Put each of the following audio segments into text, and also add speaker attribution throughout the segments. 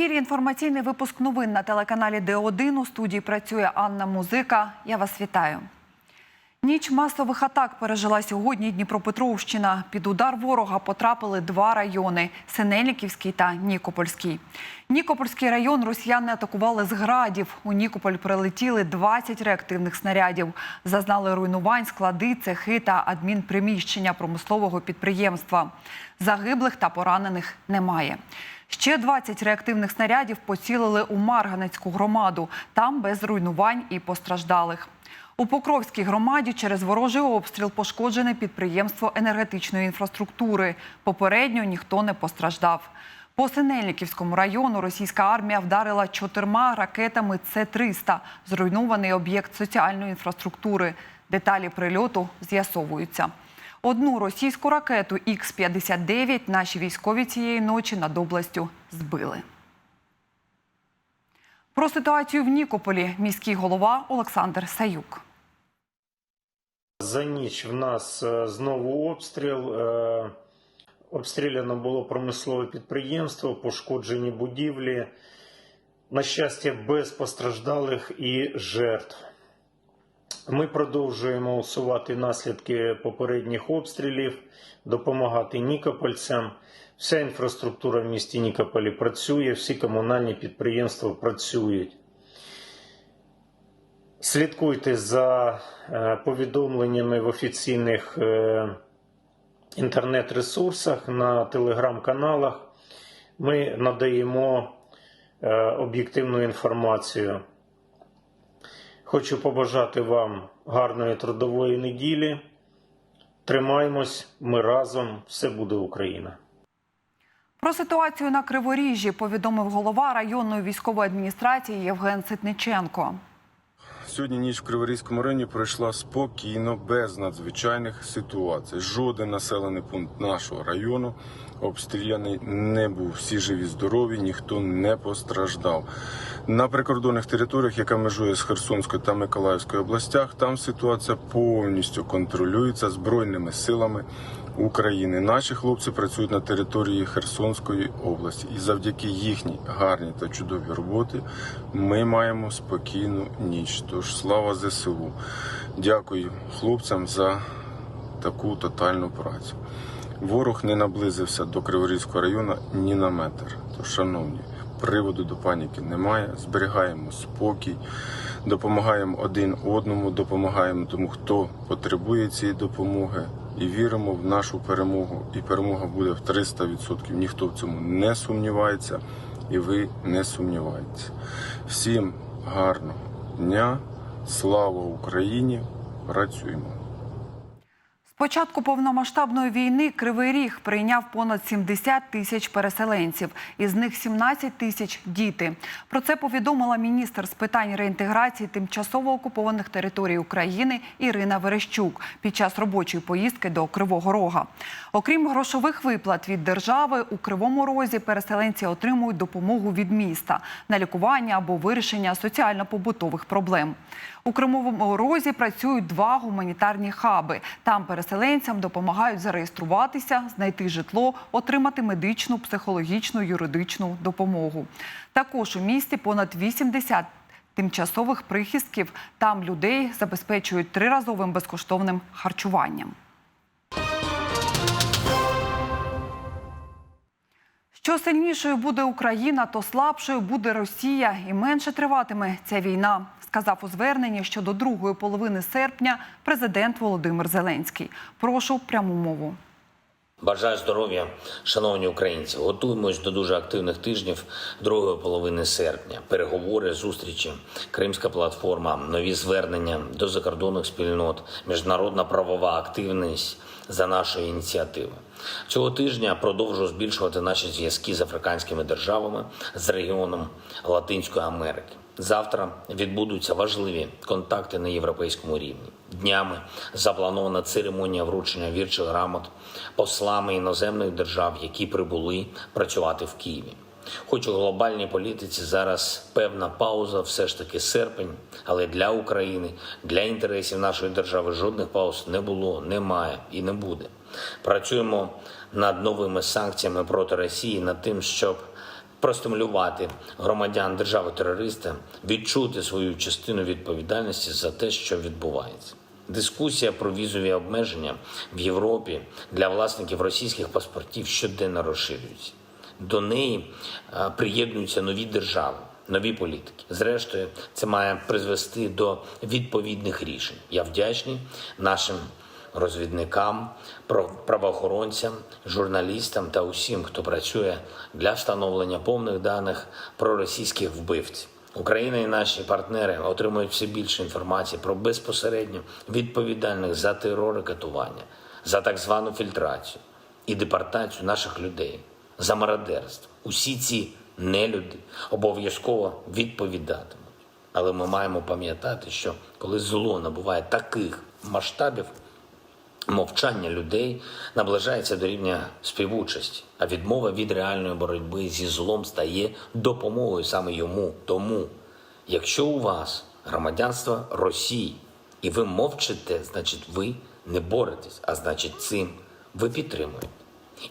Speaker 1: Ефірі інформаційний випуск новин на телеканалі Д1. У студії працює Анна Музика. Я вас вітаю. Ніч масових атак пережила сьогодні Дніпропетровщина. Під удар ворога потрапили два райони – Синельниківський та Нікопольський. Нікопольський район росіяни атакували з градів. У Нікополь прилетіли 20 реактивних снарядів. Зазнали руйнувань склади, цехи та адмінприміщення промислового підприємства. Загиблих та поранених немає. Ще 20 реактивних снарядів поцілили у Марганецьку громаду. Там без руйнувань і постраждалих. У Покровській громаді через ворожий обстріл пошкоджене підприємство енергетичної інфраструктури. Попередньо ніхто не постраждав. По Синельниківському району російська армія вдарила чотирма ракетами С-300. Зруйнований об'єкт соціальної інфраструктури. Деталі прильоту з'ясовуються. Одну російську ракету Х-59 наші військові цієї ночі над областю збили. Про ситуацію в Нікополі міський голова Олександр Саюк.
Speaker 2: За ніч в нас е, знову обстріл. Е, Обстріляно було промислове підприємство, пошкоджені будівлі. На щастя, без постраждалих і жертв. Ми продовжуємо усувати наслідки попередніх обстрілів, допомагати нікопольцям. Вся інфраструктура в місті Нікополі працює, всі комунальні підприємства працюють. Слідкуйте за е, повідомленнями в офіційних е, інтернет-ресурсах на телеграм-каналах. Ми надаємо е, об'єктивну інформацію. Хочу побажати вам гарної трудової неділі. Тримаємось, ми разом, все буде Україна.
Speaker 1: Про ситуацію на Криворіжжі повідомив голова районної військової адміністрації Євген Ситниченко.
Speaker 3: Сьогодні ніч в Криворізькому районі пройшла спокійно, без надзвичайних ситуацій. Жоден населений пункт нашого району обстріляний не був. Всі живі, здорові, ніхто не постраждав. На прикордонних територіях, яка межує з Херсонською та Миколаївською областях, там ситуація повністю контролюється збройними силами України. Наші хлопці працюють на території Херсонської області, і завдяки їхній гарній та чудовій роботі ми маємо спокійну ніч. Тож слава ЗСУ! Дякую хлопцям за таку тотальну працю. Ворог не наблизився до Криворізького району ні на метр. Тож, шановні, приводу до паніки немає. Зберігаємо спокій, допомагаємо один одному, допомагаємо тому, хто потребує цієї допомоги, і віримо в нашу перемогу. І перемога буде в 300%. Ніхто в цьому не сумнівається, і ви не сумніваєтеся. Всім гарного дня, слава Україні! Працюємо!
Speaker 1: Початку повномасштабної війни Кривий Ріг прийняв понад 70 тисяч переселенців. Із них 17 тисяч – діти. Про це повідомила міністр з питань реінтеграції тимчасово окупованих територій України Ірина Верещук під час робочої поїздки до Кривого Рога. Окрім грошових виплат від держави, у Кривому Розі переселенці отримують допомогу від міста на лікування або вирішення соціально-побутових проблем. У Кримовому Розі працюють два гуманітарні хаби. Там переселенцям допомагають зареєструватися, знайти житло, отримати медичну, психологічну, юридичну допомогу. Також у місті понад 80 тимчасових прихистків. Там людей забезпечують триразовим безкоштовним харчуванням. Що сильнішою буде Україна, то слабшою буде Росія і менше триватиме ця війна, сказав у зверненні щодо другої половини серпня президент Володимир Зеленський. Прошу пряму мову.
Speaker 4: Бажаю здоров'я, шановні українці. Готуємось до дуже активних тижнів другої половини серпня. Переговори, зустрічі, Кримська платформа, нові звернення до закордонних спільнот, міжнародна правова активність за нашої ініціативи. Цього тижня продовжу збільшувати наші зв'язки з африканськими державами з регіоном Латинської Америки. Завтра відбудуться важливі контакти на європейському рівні. Днями запланована церемонія вручення вірчих грамот послами іноземних держав, які прибули працювати в Києві. Хоч у глобальній політиці зараз певна пауза, все ж таки серпень, але для України, для інтересів нашої держави жодних пауз не було, немає і не буде. Працюємо над новими санкціями проти Росії, над тим, щоб простимулювати громадян держави-терориста відчути свою частину відповідальності за те, що відбувається. Дискусія про візові обмеження в Європі для власників російських паспортів щоденно розширюється. До неї е, приєднуються нові держави, нові політики. Зрештою, це має призвести до відповідних рішень. Я вдячний нашим розвідникам, правоохоронцям, журналістам та усім, хто працює для встановлення повних даних про російських вбивців. Україна і наші партнери отримують все більше інформації про безпосередньо відповідальних за терор і катування, за так звану фільтрацію і депортацію наших людей, за мародерство. Усі ці нелюди обов'язково відповідатимуть. Але ми маємо пам'ятати, що коли зло набуває таких масштабів, мовчання людей наближається до рівня співучасті, а відмова від реальної боротьби зі злом стає допомогою саме йому. Тому, якщо у вас громадянство Росії і ви мовчите, значить ви не боретесь, а значить цим ви підтримуєте.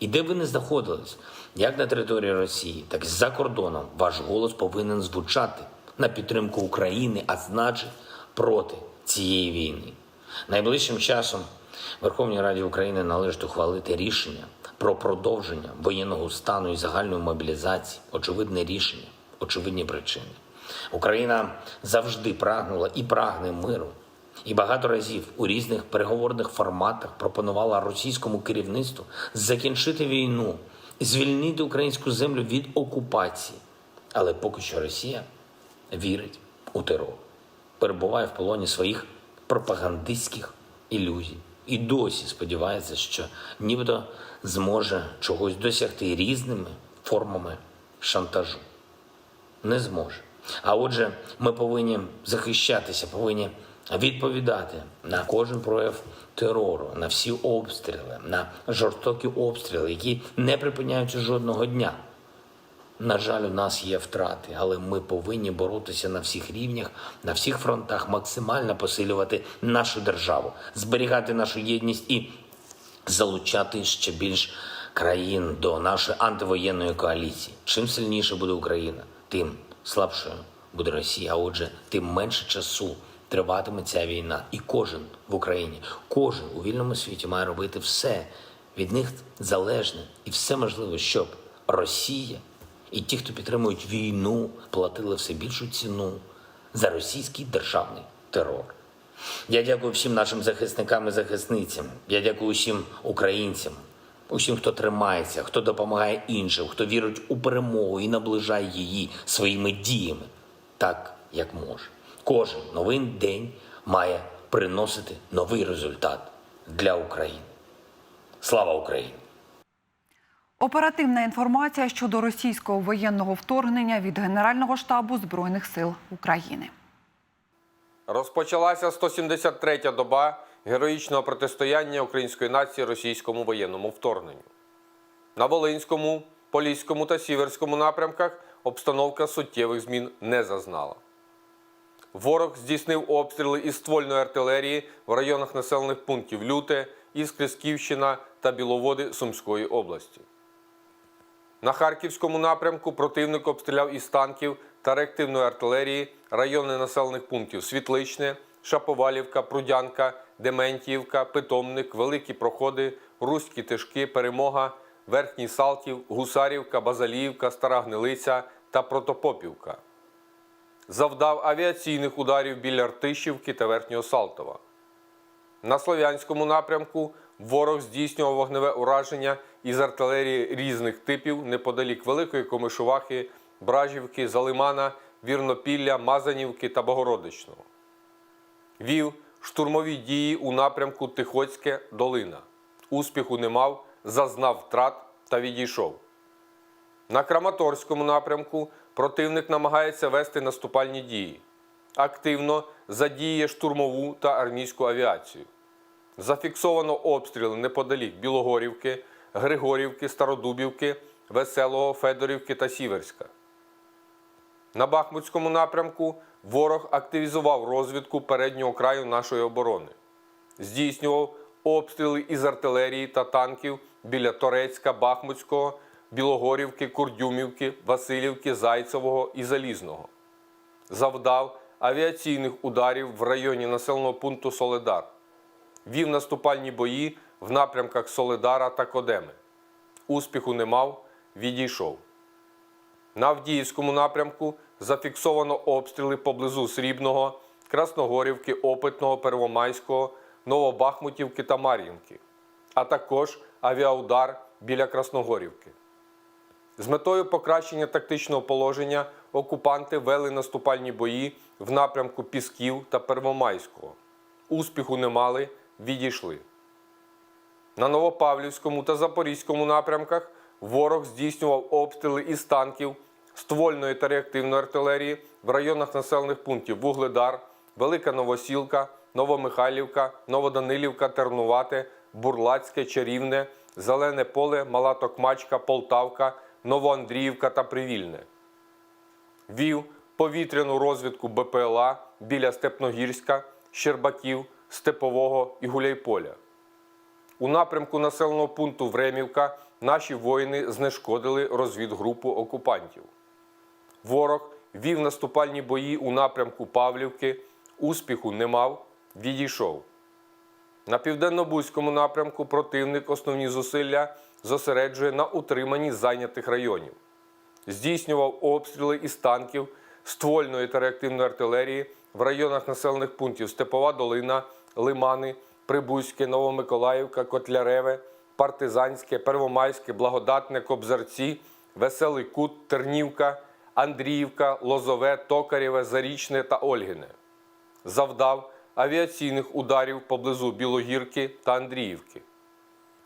Speaker 4: І де ви не знаходились, як на території Росії, так і за кордоном, ваш голос повинен звучати на підтримку України, а значить проти цієї війни. Найближчим часом Верховній Раді України належить ухвалити рішення про продовження воєнного стану і загальної мобілізації. Очевидне рішення, очевидні причини. Україна завжди прагнула і прагне миру. І багато разів у різних переговорних форматах пропонувала російському керівництву закінчити війну, звільнити українську землю від окупації. Але поки що Росія вірить у терор, перебуває в полоні своїх пропагандистських ілюзій і досі сподівається, що нібито зможе чогось досягти різними формами шантажу не зможе. А отже, ми повинні захищатися, повинні відповідати на кожен прояв терору, на всі обстріли, на жорстокі обстріли, які не припиняються жодного дня. На жаль, у нас є втрати, але ми повинні боротися на всіх рівнях, на всіх фронтах, максимально посилювати нашу державу, зберігати нашу єдність і залучати ще більш країн до нашої антивоєнної коаліції. Чим сильніше буде Україна, тим слабшою буде Росія. А отже, тим менше часу триватиме ця війна. І кожен в Україні, кожен у вільному світі має робити все від них залежне і все можливе, щоб Росія і ті, хто підтримують війну, платили все більшу ціну за російський державний терор. Я дякую всім нашим захисникам і захисницям. Я дякую всім українцям, усім, хто тримається, хто допомагає іншим, хто вірить у перемогу і наближає її своїми діями, так як може. Кожен новий день має приносити новий результат для України. Слава Україні!
Speaker 1: Оперативна інформація щодо російського воєнного вторгнення від Генерального штабу Збройних сил України.
Speaker 5: Розпочалася 173-я доба героїчного протистояння української нації російському воєнному вторгненню. На Волинському, Поліському та Сіверському напрямках обстановка суттєвих змін не зазнала. Ворог здійснив обстріли із ствольної артилерії в районах населених пунктів Люте, Іскрисківщина та Біловоди Сумської області. На Харківському напрямку противник обстріляв із танків та реактивної артилерії райони населених пунктів Світличне, Шаповалівка, Прудянка, Дементіївка, Питомник, Великі Проходи, Руські Тишки, Перемога, Верхній Салтів, Гусарівка, Базаліївка, Стара Гнилиця та Протопопівка. Завдав авіаційних ударів біля Артишівки та Верхнього Салтова. На Слов'янському напрямку ворог здійснював вогневе ураження із артилерії різних типів неподалік Великої Комишувахи, Бражівки, Залимана, Вірнопілля, Мазанівки та Богородичного. Вів штурмові дії у напрямку Тихоцьке Долина. Успіху не мав, зазнав втрат та відійшов. На Краматорському напрямку противник намагається вести наступальні дії. Активно задіє штурмову та армійську авіацію. Зафіксовано обстріли неподалік Білогорівки, Григорівки, Стародубівки, Веселого, Федорівки та Сіверська. На Бахмутському напрямку ворог активізував розвідку переднього краю нашої оборони. Здійснював обстріли із артилерії та танків біля Торецька, Бахмутського, Білогорівки, Курдюмівки, Васильівки, Зайцевого і Залізного. Завдав авіаційних ударів в районі населеного пункту Соледар. Вів наступальні бої в напрямках Соледара та Кодеми. Успіху не мав, відійшов. На Авдіївському напрямку зафіксовано обстріли поблизу Срібного, Красногорівки, Опитного, Первомайського, Новобахмутівки та Мар'їнки, а також авіаудар біля Красногорівки. З метою покращення тактичного положення окупанти вели наступальні бої в напрямку Пісків та Первомайського. Успіху не мали, відійшли. На Новопавлівському та Запорізькому напрямках ворог здійснював обстріли із танків, ствольної та реактивної артилерії в районах населених пунктів Вугледар, Велика Новосілка, Новомихайлівка, Новоданилівка, Тернувате, Бурлацьке, Чарівне, Зелене поле, Мала Токмачка, Полтавка, Новоандріївка та Привільне. Вів повітряну розвідку БПЛА біля Степногірська, Щербаків, Степового і Гуляйполя. У напрямку населеного пункту Времівка наші воїни знешкодили розвідгрупу окупантів. Ворог вів наступальні бої у напрямку Павлівки, успіху не мав, відійшов. На південно-бузькому напрямку противник основні зусилля зосереджує на утриманні зайнятих районів. Здійснював обстріли із танків, ствольної та реактивної артилерії в районах населених пунктів Степова Долина, Лимани, Прибузьке, Новомиколаївка, Котляреве, Партизанське, Первомайське, Благодатне, Кобзарці, Веселий Кут, Тернівка, Андріївка, Лозове, Токарєве, Зарічне та Ольгине. Завдав авіаційних ударів поблизу Білогірки та Андріївки.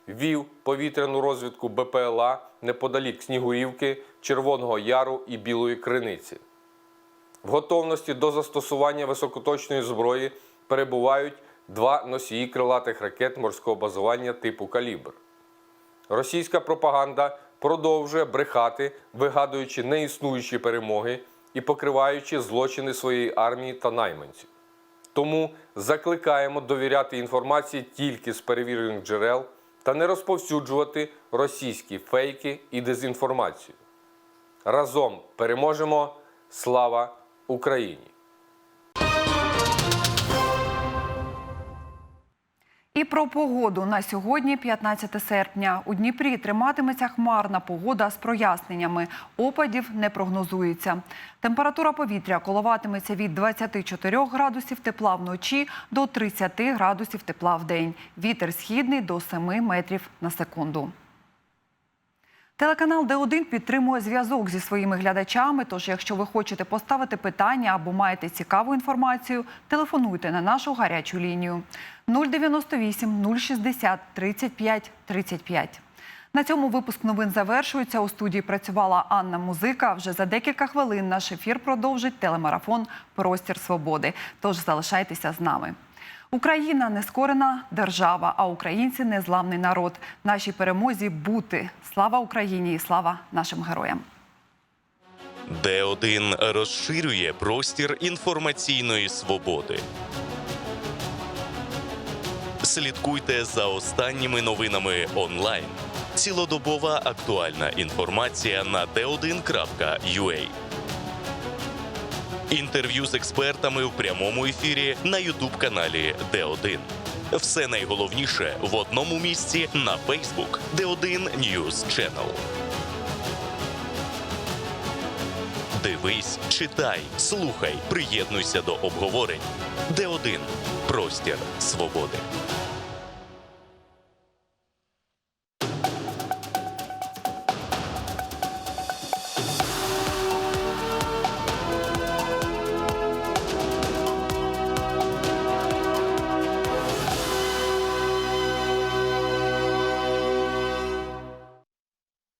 Speaker 5: Вів повітряну розвідку БПЛА неподалік Снігурівки, Червоного Яру і Білої Криниці. В готовності до застосування високоточної зброї перебувають два носії крилатих ракет морського базування типу Калібр. Російська пропаганда продовжує брехати, вигадуючи неіснуючі перемоги і покриваючи злочини своєї армії та найманців. Тому закликаємо довіряти інформації тільки з перевірених джерел та не розповсюджувати російські фейки і дезінформацію. Разом переможемо! Слава Україні!
Speaker 1: І про погоду на сьогодні, 15 серпня. У Дніпрі триматиметься хмарна погода з проясненнями. Опадів не прогнозується. Температура повітря коливатиметься від 24 градусів тепла вночі до 30 градусів тепла в день. Вітер східний до 7 метрів на секунду. Телеканал Д1 підтримує зв'язок зі своїми глядачами. Тож, якщо ви хочете поставити питання або маєте цікаву інформацію, телефонуйте на нашу гарячу лінію 098 060 35 35. На цьому випуск новин завершується. У студії працювала Анна Музика. Вже за декілька хвилин наш ефір продовжить телемарафон Простір свободи. Тож залишайтеся з нами. Україна нескорена держава, а українці незламний народ. Нашій перемозі бути. Слава Україні і слава нашим героям.
Speaker 6: Д1 розширює простір інформаційної свободи. Слідкуйте за останніми новинами онлайн. Цілодобова актуальна інформація на d1.ua. Інтерв'ю з експертами в прямому ефірі на Ютуб-каналі Д1. Все найголовніше в одному місці на Facebook Д1 News Channel. Дивись, читай, слухай, приєднуйся до обговорень. Д1 простір свободи.